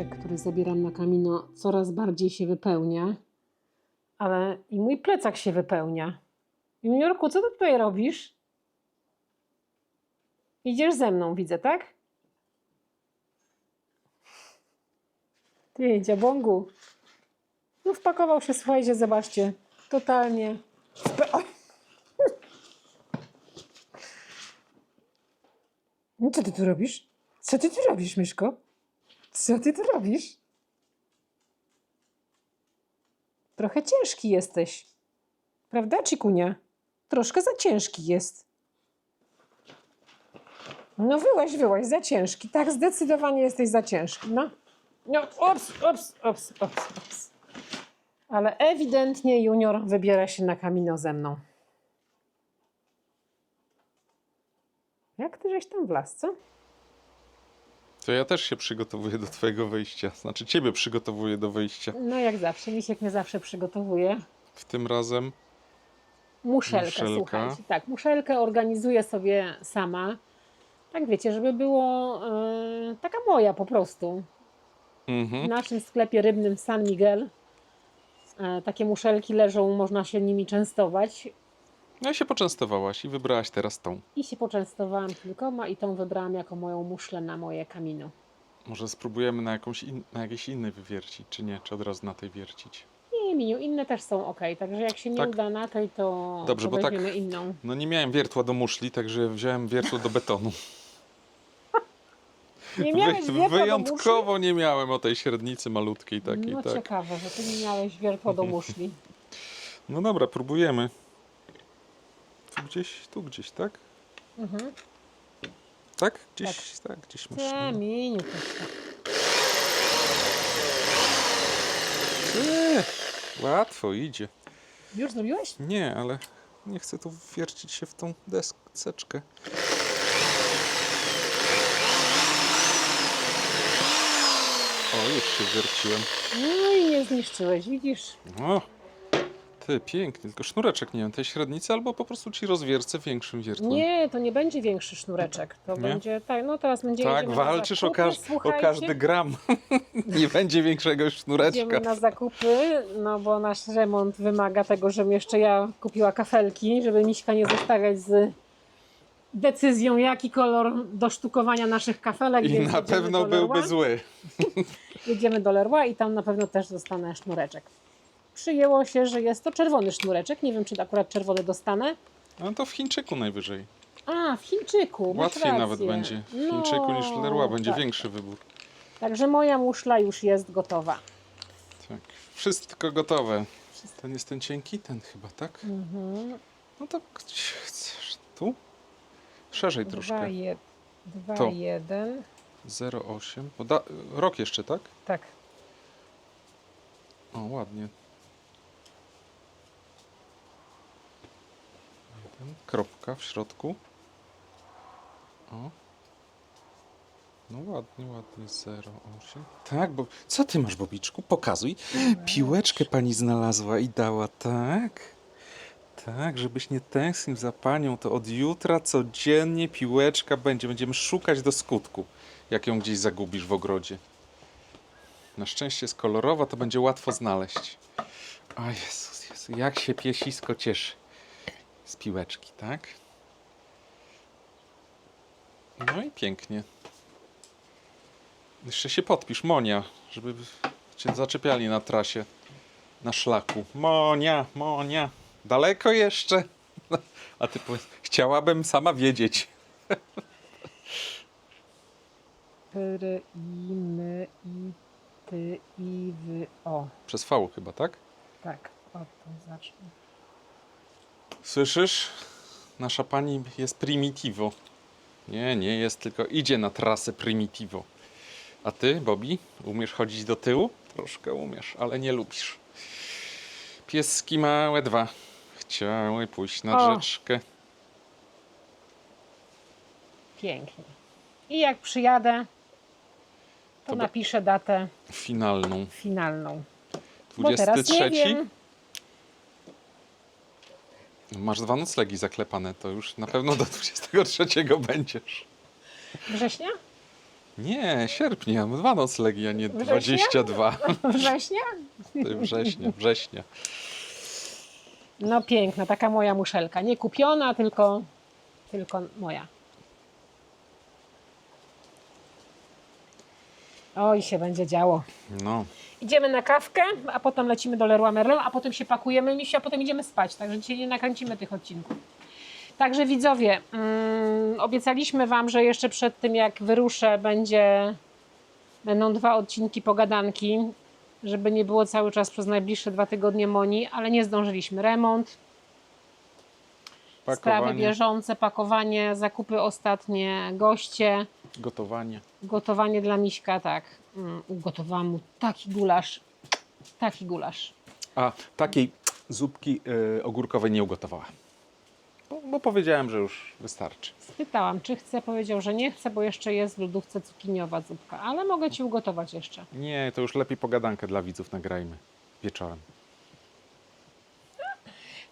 pojemniczek, który zabieram na kamino, coraz bardziej się wypełnia. Ale i mój plecak się wypełnia. Juniorku, co ty tutaj robisz? Idziesz ze mną, widzę, tak? Ty, dziabągu. No wpakował się, słuchajcie, zobaczcie. Totalnie. No co ty tu robisz? Co ty tu robisz, Myszko? Co ty tu robisz? Trochę ciężki jesteś. Prawda, Cikunia? Troszkę za ciężki jest. No wyłaź, wyłaź, za ciężki. Tak, zdecydowanie jesteś za ciężki. No, no, ups, ups, ups, ups, ups. Ale ewidentnie junior wybiera się na kamino ze mną. Jak ty żeś tam wlazł, co? To ja też się przygotowuję do twojego wyjścia. Znaczy ciebie przygotowuję do wyjścia. No jak zawsze, Misiek mnie zawsze przygotowuje. W tym razem Muszelkę, Muszelka. słuchajcie. Tak, muszelkę organizuję sobie sama. Tak wiecie, żeby było e, taka moja po prostu. W mhm. naszym sklepie rybnym San Miguel e, takie muszelki leżą, można się nimi częstować. No i się poczęstowałaś i wybrałaś teraz tą. I się poczęstowałam kilkoma i tą wybrałam jako moją muszlę na moje kamino. Może spróbujemy na, jakąś in, na jakiejś innej wywiercić, czy nie? Czy od razu na tej wiercić? Nie, Miniu, inne też są ok, także jak się nie Tak. uda na tej, to, Dobrze, to bo tak- weźmiemy inną. No nie miałem wiertła do muszli, także wziąłem wiertło do betonu. Nie miałeś Wy, wiertła do muszli? wyjątkowo nie miałem o tej średnicy malutkiej takiej, No tak. ciekawe, że ty nie miałeś wiertła do muszli. No dobra, próbujemy. Tu gdzieś, tu gdzieś, tak? Mhm. Tak? Gdzieś, tak, gdzieś masz. Nie, Miniu, to tak. Eee, łatwo idzie. Już zrobiłeś? Nie, ale nie chcę tu wiercić się w tą deseczkę. O, już się wierciłem. No i nie zniszczyłeś, widzisz? O, ty, pięknie. Tylko sznureczek nie wiem, tej średnicy albo po prostu ci rozwiercę większym wiertłem. Nie, to nie będzie większy sznureczek. To Nie? będzie, tak, no teraz będzie Tak, jedziemy na walczysz o, zakupy, każ o słuchajcie. każdy gram. nie będzie większego Idziemy sznureczka. na zakupy, no bo nasz remont wymaga tego, żebym jeszcze ja kupiła kafelki, żeby Miśka nie zostawiać z decyzją, jaki kolor do sztukowania naszych kafelek. I więc na jedziemy pewno do byłby Leroy. zły. Jedziemy do Leroy i tam na pewno też dostanę sznureczek. Przyjęło się, że jest to czerwony sznureczek. Nie wiem, czy akurat czerwony dostanę. No to w Chińczyku najwyżej. A, w Chińczyku. Łatwiej nawet będzie w Chińczyku niż w Leroy. Będzie tak. większy wybór. Także moja muszla już jest gotowa. Tak. Wszystko gotowe. Ten jest ten cienki? Ten chyba, tak? Mhm. No to? Tu? Szerzej troszkę. 2, 1, 2, To. 1. 0,8. Poda- rok jeszcze, tak? Tak. O, ładnie. Kropka w środku. O. No ładnie, ładnie. 0,8. Tak, bo... Co ty masz, Bobiczku? Pokazuj. Piłeczkę pani znalazła i dała, tak? Tak, żebyś nie tęsknił za panią, to od jutra codziennie piłeczka będzie. Będziemy szukać do skutku, jak ją gdzieś zagubisz w ogrodzie. Na szczęście jest kolorowa, to będzie łatwo znaleźć. O Jezus, Jezu, jak się piesisko cieszy z piłeczki, tak? No i pięknie. Jeszcze się podpisz, Monia, żeby cię zaczepiali na trasie, na szlaku. Monia, Monia, daleko jeszcze? A ty powiedz, chciałabym sama wiedzieć. Pyry, i, my, i, ty, i, wy. O, Przez V chyba, tak? tak. O, to zacznę. Słyszysz? Nasza pani jest primitivo. Nie, nie jest, tylko idzie na trasę primitivo. A ty, Bobby, umiesz chodzić do tyłu? Troszkę umiesz, ale nie lubisz. Pieski małe dwa chciały pójść na O. rzeczkę. Pięknie. I jak przyjadę, to To be- napiszę datę Finalną. finalną. Bo teraz nie 23. wiem. Masz dwa noclegi zaklepane, to już na pewno do 23 będziesz. Września? Nie, sierpnia, mam dwa noclegi, a nie Września? 22. Września? Września, września. No piękna, taka moja muszelka. Nie kupiona, tylko, tylko moja. Oj, się będzie działo. No, Idziemy na kawkę, a potem lecimy do Leroy Merlin, a potem się pakujemy, misiu, a potem idziemy spać. Także dzisiaj nie nakręcimy tych odcinków. Także widzowie, mm, obiecaliśmy Wam, że jeszcze przed tym jak wyruszę będzie, będą dwa odcinki pogadanki, żeby nie było cały czas przez najbliższe dwa tygodnie Moni, ale nie zdążyliśmy. Remont, sprawy pakowanie, bieżące, pakowanie, zakupy ostatnie, goście, gotowanie. gotowanie dla Miśka, tak. Mm, Ugotowałam mu taki gulasz, taki gulasz. A takiej zupki y, ogórkowej nie ugotowała. Bo, bo powiedziałem, że już wystarczy. Spytałam, czy chce, powiedział, że nie chce, bo jeszcze jest w lodówce cukiniowa zupka, ale mogę Ci ugotować jeszcze. Nie, to już lepiej pogadankę dla widzów nagrajmy wieczorem.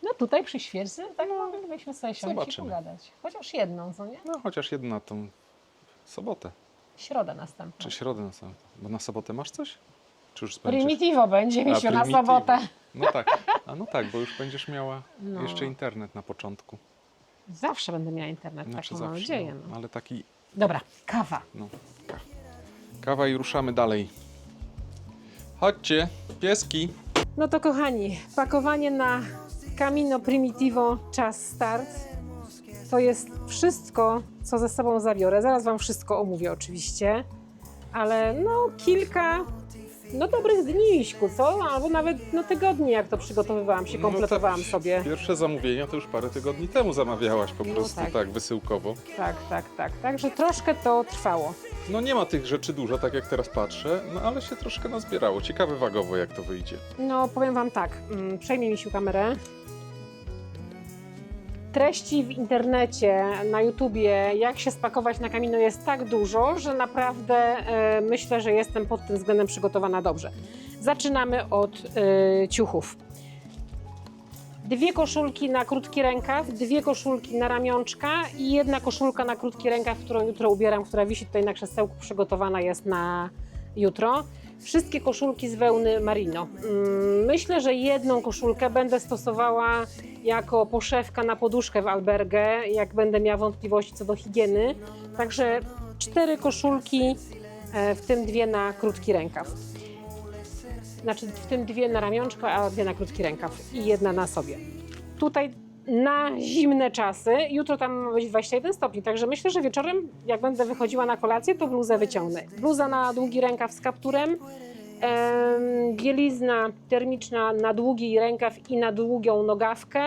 No tutaj przy świecy, tak moglibyśmy sobie siąść i zobaczymy. pogadać. Chociaż jedną, co nie? No chociaż jedno tą sobotę, Środa następna. czy środę na sobotę. Bo na sobotę masz coś? Czy już spędzisz? Primitivo będzie, A, Misiu, na Primitivo. sobotę. No tak, a no tak, bo już będziesz miała No. jeszcze internet na początku. Zawsze będę miała internet, Znaczy taką mam zawsze, nadzieję. no, No. ale taki, Dobra, kawa. no, ka- kawa i ruszamy dalej. Chodźcie, pieski. No to kochani, pakowanie na Camino Primitivo czas start. To jest wszystko, co ze sobą zabiorę. Zaraz Wam wszystko omówię oczywiście, ale no kilka no dobrych dni, Iśku, co? Albo nawet no tygodni, jak to przygotowywałam się, No kompletowałam sobie. Pierwsze zamówienia to już parę tygodni temu zamawiałaś po No prostu tak. tak. wysyłkowo. Tak, tak, tak. Także troszkę to trwało. No nie ma tych rzeczy dużo, tak jak teraz patrzę, no ale się troszkę nazbierało. Ciekawe wagowo jak to wyjdzie. No, powiem Wam tak, mm, przejmie mi się kamerę. Treści w internecie, na YouTubie, jak się spakować na kamino jest tak dużo, że naprawdę e, myślę, że jestem pod tym względem przygotowana dobrze. Zaczynamy od e, ciuchów. Dwie koszulki na krótki rękaw, dwie koszulki na ramionczka i jedna koszulka na krótki rękaw, którą jutro ubieram, która wisi tutaj na krzesełku, przygotowana jest na jutro. Wszystkie koszulki z wełny merino. Mm, Myślę, że jedną koszulkę będę stosowała jako poszewka na poduszkę w albergę, jak będę miała wątpliwości co do higieny. Także cztery koszulki, e, w tym dwie na krótki rękaw. Znaczy w tym dwie na ramionczko, a dwie na krótki rękaw i jedna na sobie. Tutaj na zimne czasy, jutro tam ma być 21 stopni, także myślę, że wieczorem jak będę wychodziła na kolację, to bluzę wyciągnę. Bluza na długi rękaw z kapturem, em, bielizna termiczna na długi rękaw i na długą nogawkę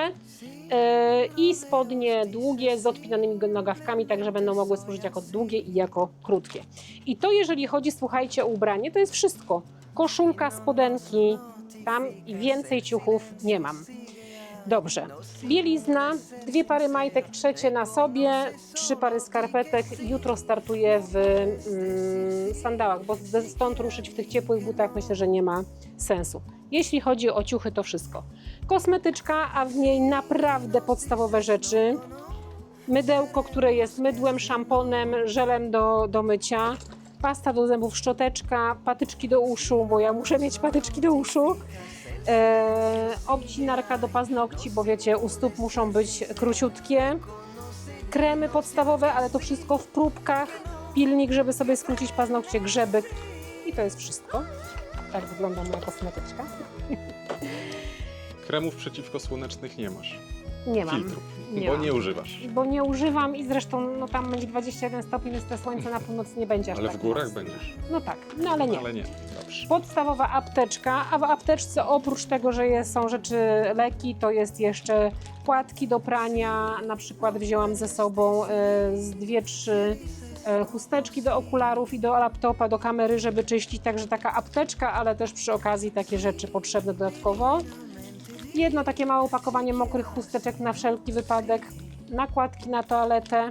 e, i spodnie długie z odpinanymi nogawkami, tak że będą mogły służyć jako długie i jako krótkie. I to jeżeli chodzi, słuchajcie, o ubranie, to jest wszystko. Koszulka, spodenki, tam i więcej ciuchów nie mam. Dobrze. Bielizna, dwie pary majtek, trzecie na sobie, trzy pary skarpetek. Jutro startuję w mm, sandałach, bo stąd ruszyć w tych ciepłych butach myślę, że nie ma sensu. Jeśli chodzi o ciuchy, to wszystko. Kosmetyczka, a w niej naprawdę podstawowe rzeczy. Mydełko, które jest mydłem, szamponem, żelem do, do mycia. Pasta do zębów, szczoteczka, patyczki do uszu, bo ja muszę mieć patyczki do uszu. E, obcinarka do paznokci, bo wiecie, u stóp muszą być króciutkie. Kremy podstawowe, ale to wszystko w próbkach. Pilnik, żeby sobie skrócić paznokcie, grzebek. I to jest wszystko. Tak wygląda moja kosmetyczka. Kremów przeciwkosłonecznych nie masz. Nie mam. Filtrów, Nie bo mam. nie używasz. Bo nie używam i zresztą no, tam będzie 21 stopni, więc to słońce na północ nie będzie aż Ale tak w górach będziesz. No tak, no ale nie. Ale nie. Dobrze. Podstawowa apteczka, a w apteczce oprócz tego, że jest, są rzeczy leki, to jest jeszcze płatki do prania. Na przykład wzięłam ze sobą e, z dwie, trzy e, chusteczki do okularów i do laptopa, do kamery, żeby czyścić. Także taka apteczka, ale też przy okazji takie rzeczy potrzebne dodatkowo. Jedno takie małe opakowanie mokrych chusteczek na wszelki wypadek. Nakładki na toaletę.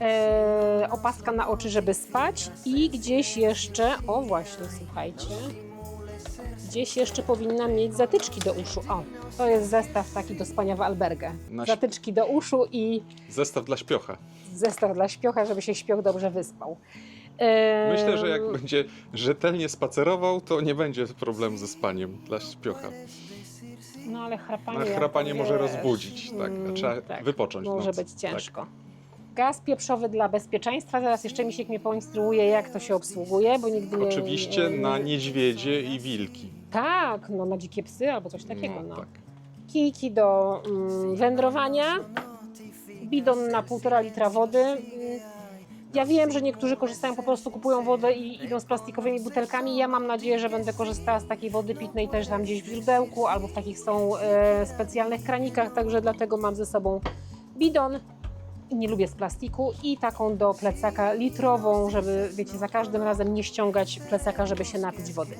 E, opaska na oczy, żeby spać i gdzieś jeszcze, o właśnie, słuchajcie, gdzieś jeszcze powinna mieć zatyczki do uszu. O, to jest zestaw taki do spania w albergę. Na Zatyczki do uszu i Zestaw dla śpiocha. zestaw dla śpiocha, żeby się śpioch dobrze wyspał. Myślę, że jak będzie rzetelnie spacerował, to nie będzie problemu ze spaniem dla śpiocha. No ale chrapanie... Chrapanie to może wiesz, rozbudzić, tak. mm, Trzeba tak, wypocząć Może nocy. być ciężko. Gaz pieprzowy dla bezpieczeństwa. Zaraz jeszcze Misiek mnie poinstruuje, jak to się obsługuje, bo nigdy Tak. nie... Oczywiście na niedźwiedzie i wilki. Tak, no na dzikie psy albo coś takiego. No, No, tak. Kijki do mm, wędrowania, bidon na półtora litra wody. Ja wiem, że niektórzy korzystają, po prostu kupują wodę i idą z plastikowymi butelkami. Ja mam nadzieję, że będę korzystała z takiej wody pitnej też tam gdzieś w źródełku albo w takich są e, specjalnych kranikach, także dlatego mam ze sobą bidon. Nie lubię z plastiku i taką do plecaka litrową, żeby, wiecie, za każdym razem nie ściągać plecaka, żeby się napić wody.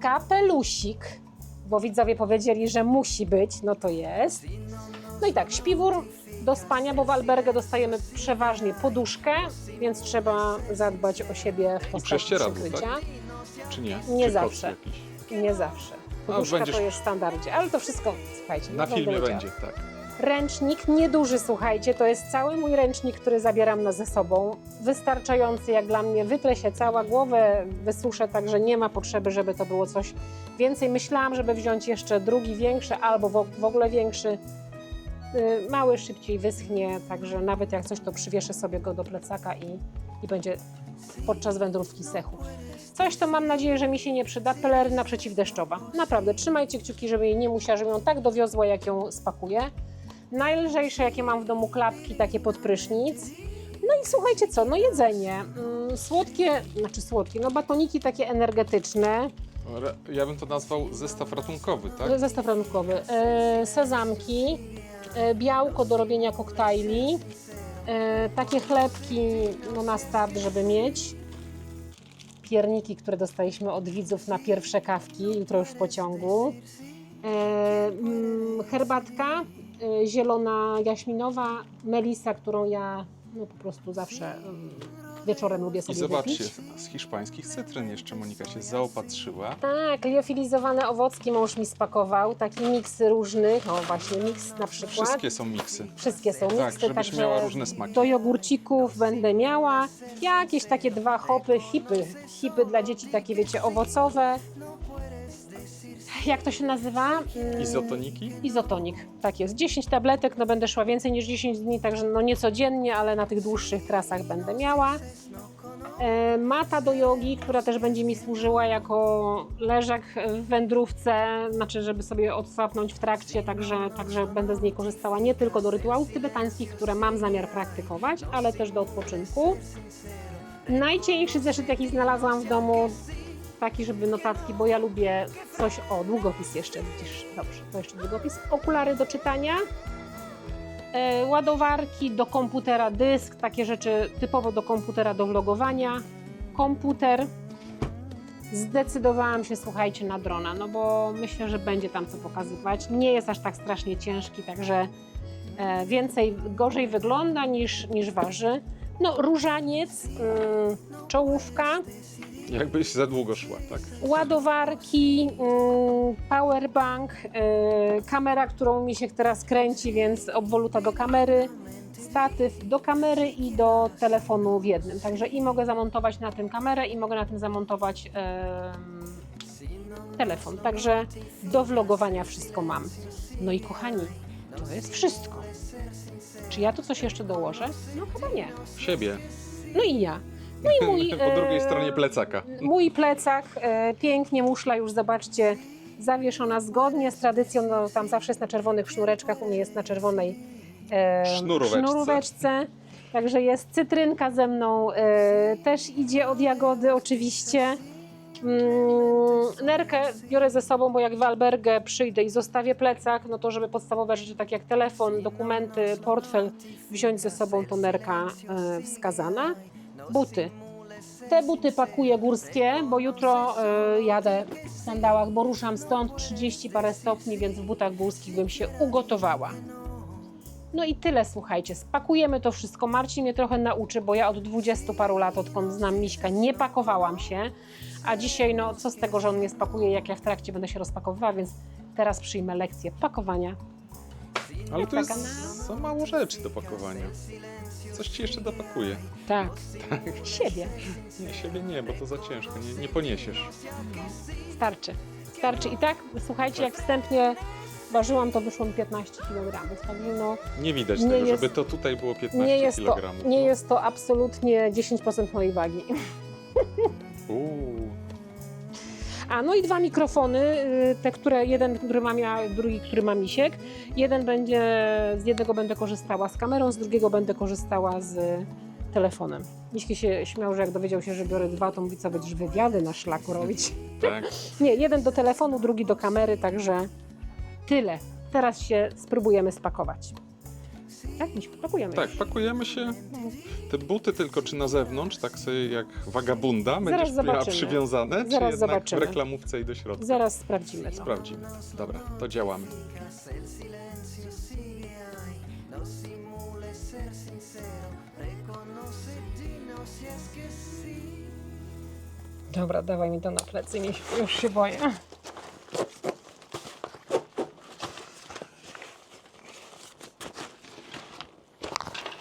Kapelusik, bo widzowie powiedzieli, że musi być, no to jest. No i tak, śpiwór do spania, bo w albergę dostajemy przeważnie poduszkę, więc trzeba zadbać o siebie w postaci prześcieradło, przykrycia. Czy nie? Nie Czy zawsze. Nie zawsze. Poduszka będziesz- to jest w standardzie, ale to wszystko, słuchajcie, Na filmie będzie, tak. Ręcznik nieduży, słuchajcie, to jest cały mój ręcznik, który zabieram na ze sobą. Wystarczający jak dla mnie, wytrę się cała głowę, wysuszę, także nie ma potrzeby, żeby to było coś więcej. Myślałam, żeby wziąć jeszcze drugi większy albo w ogóle większy. Y, Mały szybciej wyschnie, także nawet jak coś, to przywieszę sobie go do plecaka i, i będzie podczas wędrówki sechu. Coś, to mam nadzieję, że mi się nie przyda, peleryna przeciwdeszczowa. Naprawdę, trzymajcie kciuki, żeby jej nie musiała, żeby ją tak dowiozła, jak ją spakuję. Najlżejsze, jakie mam w domu, klapki takie pod prysznic. No i słuchajcie co, no jedzenie. Mm, słodkie, znaczy słodkie, no batoniki takie energetyczne, Ja bym to nazwał zestaw ratunkowy, tak? zestaw rankowy, e, sezamki, białko do robienia koktajli, e, takie chlebki no, na start, żeby mieć, pierniki, które dostaliśmy od widzów na pierwsze kawki, jutro już w pociągu, e, mm, herbatka e, zielona jaśminowa, melisa, którą ja no, po prostu zawsze mm, wieczorem lubię I sobie zobaczcie, wypić. z hiszpańskich cytryn jeszcze Monika się zaopatrzyła. Tak, liofilizowane owocki mąż mi spakował, taki miks różnych, o właśnie miks na przykład. Wszystkie są miksy. Wszystkie są Tak, miksy, żebyś także miała różne smaki. do jogurcików będę miała. Jakieś takie dwa hopy, hipy, hipy dla dzieci takie wiecie owocowe. Jak to się nazywa? Mm, Izotoniki? Izotonik, tak jest. 10 tabletek, no będę szła więcej niż 10 dni, także no nie codziennie, ale na tych dłuższych trasach będę miała. E, mata do jogi, która też będzie mi służyła jako leżak w wędrówce, znaczy żeby sobie odsapnąć w trakcie, także, także będę z niej korzystała nie tylko do rytuałów tybetańskich, które mam zamiar praktykować, ale też do odpoczynku. Najcieńszy zeszyt, jaki znalazłam w domu, taki, żeby notatki, bo ja lubię coś, o długopis jeszcze, widzisz, dobrze, to jeszcze długopis, okulary do czytania, e, ładowarki do komputera, dysk, takie rzeczy typowo do komputera do vlogowania, komputer. Zdecydowałam się, słuchajcie, na drona, no bo myślę, że będzie tam co pokazywać. Nie jest aż tak strasznie ciężki, także e, więcej, gorzej wygląda niż, niż waży. No, różaniec, mm, czołówka, Jakbyś za długo szła, tak? ładowarki, mm, powerbank, y, kamera, którą mi się teraz kręci, więc obwoluta do kamery, statyw do kamery i do telefonu w jednym. Także i mogę zamontować na tym kamerę i mogę na tym zamontować telefon. Także do vlogowania wszystko mam. No i kochani, to jest wszystko. Czy ja tu coś jeszcze dołożę? No chyba nie. Siebie. No i ja. No i mój... po drugiej e, stronie plecaka. Mój plecak, e, pięknie muszla już zobaczcie, zawieszona zgodnie z tradycją, no tam zawsze jest na czerwonych sznureczkach, u mnie jest na czerwonej e, Sznuróweczce. sznuróweczce. Także jest cytrynka ze mną, e, też idzie od jagody oczywiście. Mm, nerkę biorę ze sobą, bo jak w albergę przyjdę i zostawię plecak, no to żeby podstawowe rzeczy, tak jak telefon, dokumenty, portfel wziąć ze sobą, to nerka e, wskazana. Buty. Te buty pakuję górskie, bo jutro y, jadę w sandałach, bo ruszam stąd 30 parę stopni, więc w butach górskich bym się ugotowała. No i tyle, słuchajcie, spakujemy to wszystko. Marcin mnie trochę nauczy, bo ja od 20 paru lat, odkąd znam Miśka, nie pakowałam się. A dzisiaj, no co z tego, że on mnie spakuje, jak ja w trakcie będę się rozpakowywała, więc teraz przyjmę lekcję pakowania. Ale to jest za mało rzeczy do pakowania. Coś ci jeszcze dopakuję. Tak. Siebie. Nie, siebie nie, bo to za ciężko, nie, nie poniesiesz. Starczy. Starczy. I tak, słuchajcie, jak wstępnie ważyłam, to wyszło mi 15 kg. Także no, Nie widać Nie tego, jest- żeby to tutaj było 15 nie, jest to, kg. nie jest to absolutnie 10% mojej wagi. Uuu, A no i dwa mikrofony, y, te, które jeden, który mam ja, drugi, który ma misiek. Jeden będzie, z jednego będę korzystała z kamerą, z drugiego będę korzystała z telefonem. Miśki się śmiał, że jak dowiedział się, że biorę dwa, to mówi, co będziesz wywiady na szlaku robić. tak. Nie, jeden do telefonu, drugi do kamery, także tyle. Teraz się spróbujemy spakować. Tak, Miśku, pakujemy. Tak, pakujemy się. Te buty tylko czy na zewnątrz, tak sobie jak wagabunda, będziesz miała zobaczymy. przywiązane, czy Zaraz jednak zobaczymy. w reklamówce i do środka? Zaraz sprawdzimy to. Sprawdzimy. Dobra, to działamy. Dobra, dawaj mi to na plecy, już się boję.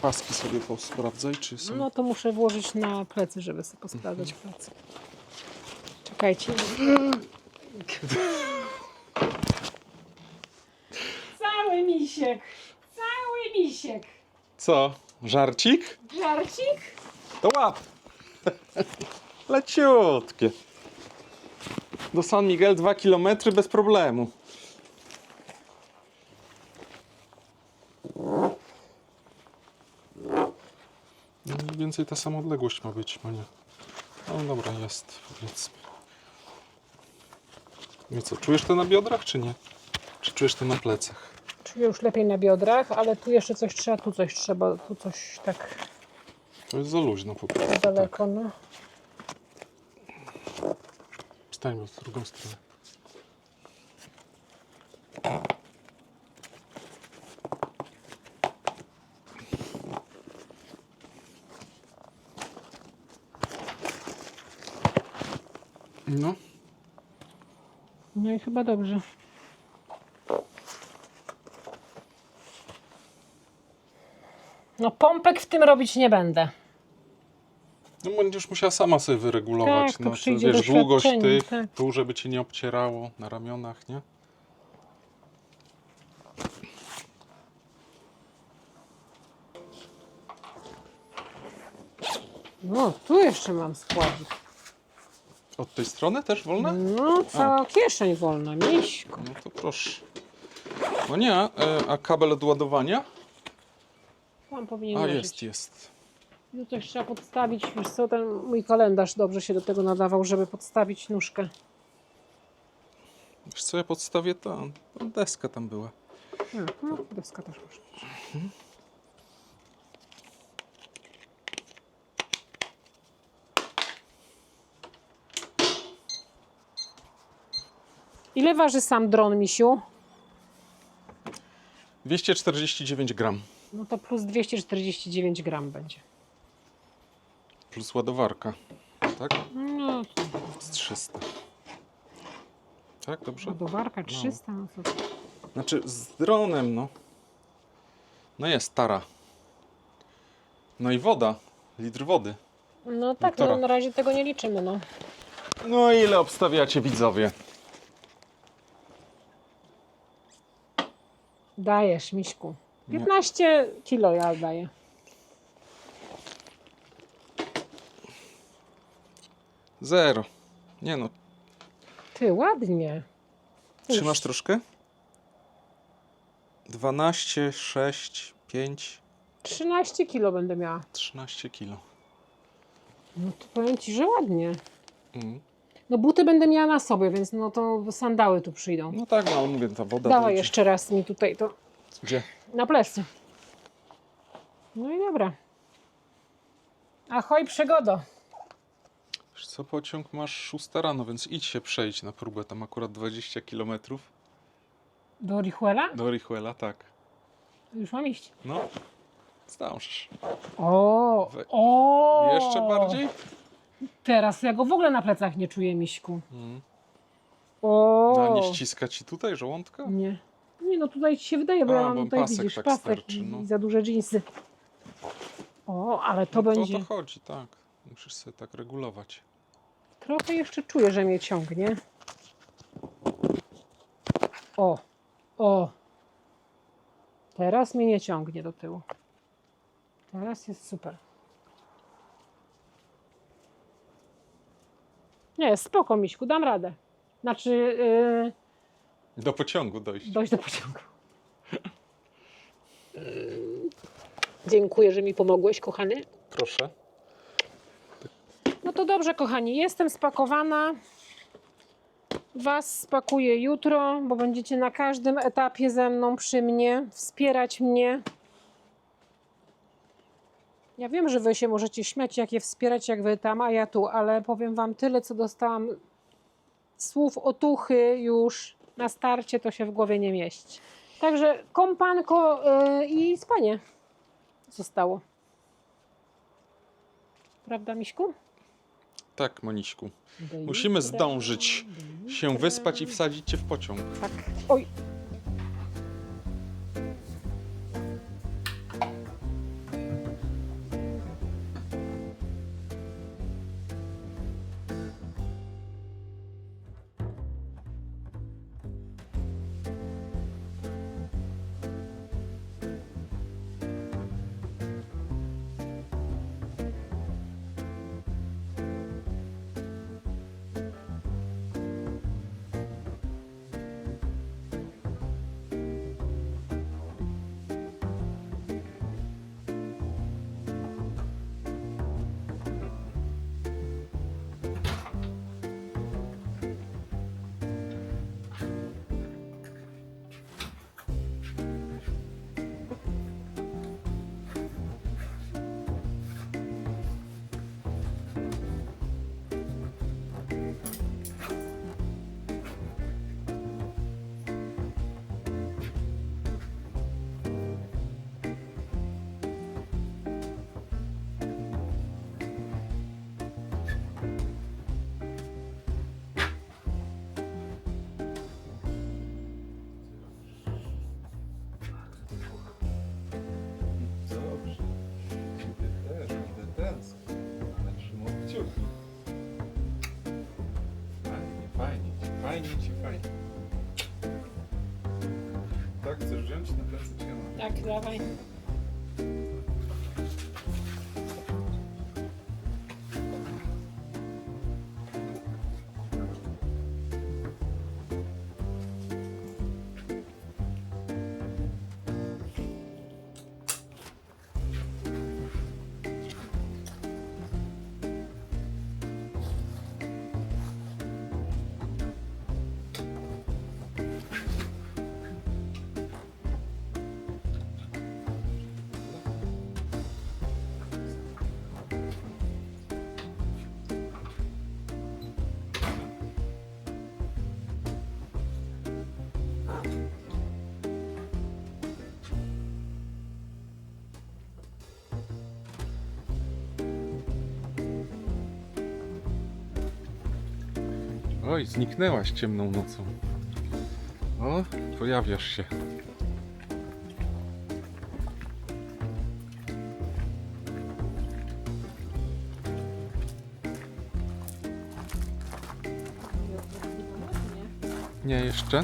Paski sobie posprawdzaj, czy są... No to muszę włożyć na plecy, żeby sobie posprawdzać plecy. Czekajcie. Cały misiek! Cały misiek! Co? Żarcik? Żarcik? To łap! Leciutkie. Do San Miguel 2 km bez problemu. No Mniej więcej ta sama odległość ma być, Mania. No dobra, jest, powiedzmy. I co, czujesz to na biodrach, czy nie? Czy czujesz to na plecach? Czuję już lepiej na biodrach, ale tu jeszcze coś trzeba, tu coś trzeba, tu coś tak To jest za luźno po prostu. Tak. daleko, no. Stańmy w drugą stronę. No, No i chyba dobrze. No pompek w tym robić nie będę. no będziesz musiała sama sobie wyregulować. Tak, to no, to przyjdzie wiesz, długość doświadczenie, tych, tak. tu, żeby cię nie obcierało na ramionach, nie? No, tu jeszcze mam składzik. Od tej strony też wolne? No, cała kieszeń wolna, miśku. No to proszę. No nie, a, e, a kabel od ładowania? Tam powinien A leżeć. jest, jest. No coś trzeba podstawić. Wiesz co, ten mój kalendarz dobrze się do tego nadawał, żeby podstawić nóżkę. Wiesz co, ja podstawię tam. Tam deska tam była. A, no, deska też może być. Ile waży sam dron, misiu? 249 gram. No to plus 249 gram będzie. Plus ładowarka. Tak? No, Z 300. Tak, dobrze? ładowarka 300, no to... Znaczy z dronem, no. No jest tara. No i woda. Litr wody. No tak, no na razie tego nie liczymy, no. No i ile obstawiacie widzowie? Dajesz, miśku. Nie. 15 kilo ja daję. Zero. Nie no, Ty, ładnie. trzymasz troszkę? 12, 6, 5, 13 kilo będę miała. 13 kilo. No to powiem Ci, że ładnie. Mm. No buty będę miała na sobie, więc no to sandały tu przyjdą. No tak, no ale mówię, ta woda Dawaj dojdzie. jeszcze raz mi tutaj to Gdzie? na plecy. No i dobra. Ahoj, przygodo. Wiesz co, pociąg masz 6 rano, więc idź się przejść na próbę. Tam akurat 20 km Do Richuela? do Richuela, tak. Już mam iść. No, zdążysz. O, We- o. Jeszcze bardziej? Teraz ja go w ogóle na plecach nie czuję, miśku. Mm. O. No, a nie ściska ci tutaj żołądka? Nie. Nie no, tutaj ci się wydaje, bo A, ja mam bo tutaj, pasek widzisz, tak pasek i- no. i za duże dżinsy. O, ale to no, będzie... To o to chodzi, tak. Musisz sobie tak regulować. Trochę jeszcze czuję, że mnie ciągnie. O, o. Teraz mnie nie ciągnie do tyłu. Teraz jest super. Nie, spoko, Miśku, dam radę. Znaczy, yy, Do pociągu dojść. dojść do pociągu. Dziękuję, że mi pomogłeś, kochany. Proszę. No to dobrze, kochani, jestem spakowana. Was spakuję jutro, bo będziecie na każdym etapie ze mną przy mnie, wspierać mnie. Ja wiem, że wy się możecie śmiać, jak je wspierać, jak wy tam, a ja tu, ale powiem wam tyle, co dostałam słów otuchy już na starcie, to się w głowie nie mieści. Także kompanko yy, i spanie zostało. Prawda, Miśku? Tak, Moniśku. Musimy zdążyć się wyspać i wsadzić cię w pociąg. Tak. Oj. Fajnie ci, fajnie. Tak, chcesz wziąć na plecy mam? Tak, dawaj. Oj, zniknęłaś ciemną nocą. O, pojawiasz się. Nie jeszcze?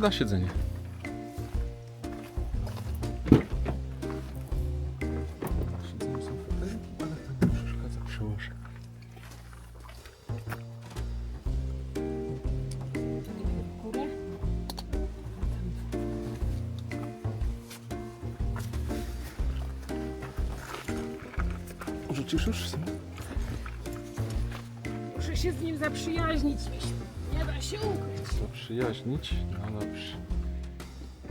Na siedzenie. Siedzenie są foteliki, ale to nie przeszkadza. Górę. Rzucisz już? Muszę się z nim zaprzyjaźnić. Się ukryć. Zaprzyjaźnić? No dobrze.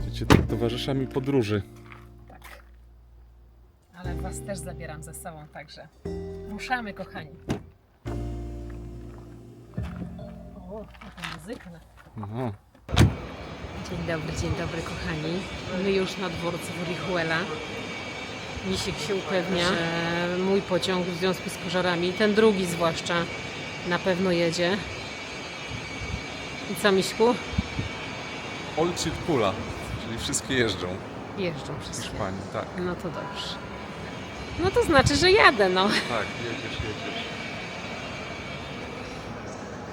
Będziecie tak towarzyszami podróży. Tak. Ale was też zabieram ze sobą, także ruszamy, kochani. O, jaka muzyka. Aha. Dzień dobry, dzień dobry kochani. My już na dworcu Orihuela. Misiek się upewnia, że mój pociąg w związku z pożarami, ten drugi zwłaszcza, na pewno jedzie. I co Miśku? Olczyk Pula, czyli wszystkie jeżdżą Jeżdżą w wszystkie. Hiszpanii, tak. No to dobrze. No to znaczy, że jadę, no. Tak, jedziesz, jedziesz.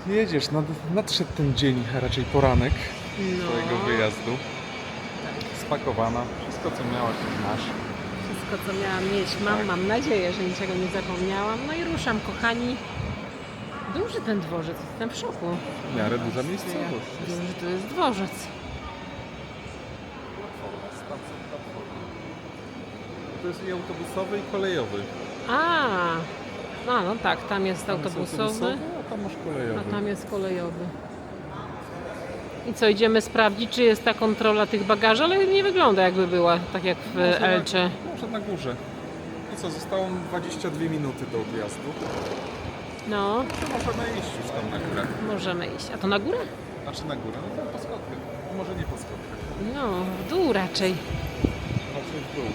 Jedziesz, nad, nadszedł ten dzień, a raczej poranek no. twojego wyjazdu. Spakowana, wszystko co miałaś masz. Wszystko, co miałam mieć, mam. Tak. Mam nadzieję, że niczego nie zapomniałam. No i ruszam, kochani. Duży ten dworzec, jestem w szoku. W miarę duża miejscowość. Duży to jest dworzec. To jest i autobusowy i kolejowy. A, no, no tak, tam jest Tam jest autobusowy, a tam masz kolejowy. a tam jest kolejowy. I co, idziemy sprawdzić, czy jest ta kontrola tych bagaży, ale nie wygląda jakby była, tak jak w Może na- Elcze. Może na górze. I co, zostało nam 22 minuty do odjazdu. No, To możemy iść już tam na górę. możemy iść. A to na górę? Znaczy na górę, no tam po schodkach. Może nie po schodkach. No, w dół raczej. Raczej w dół.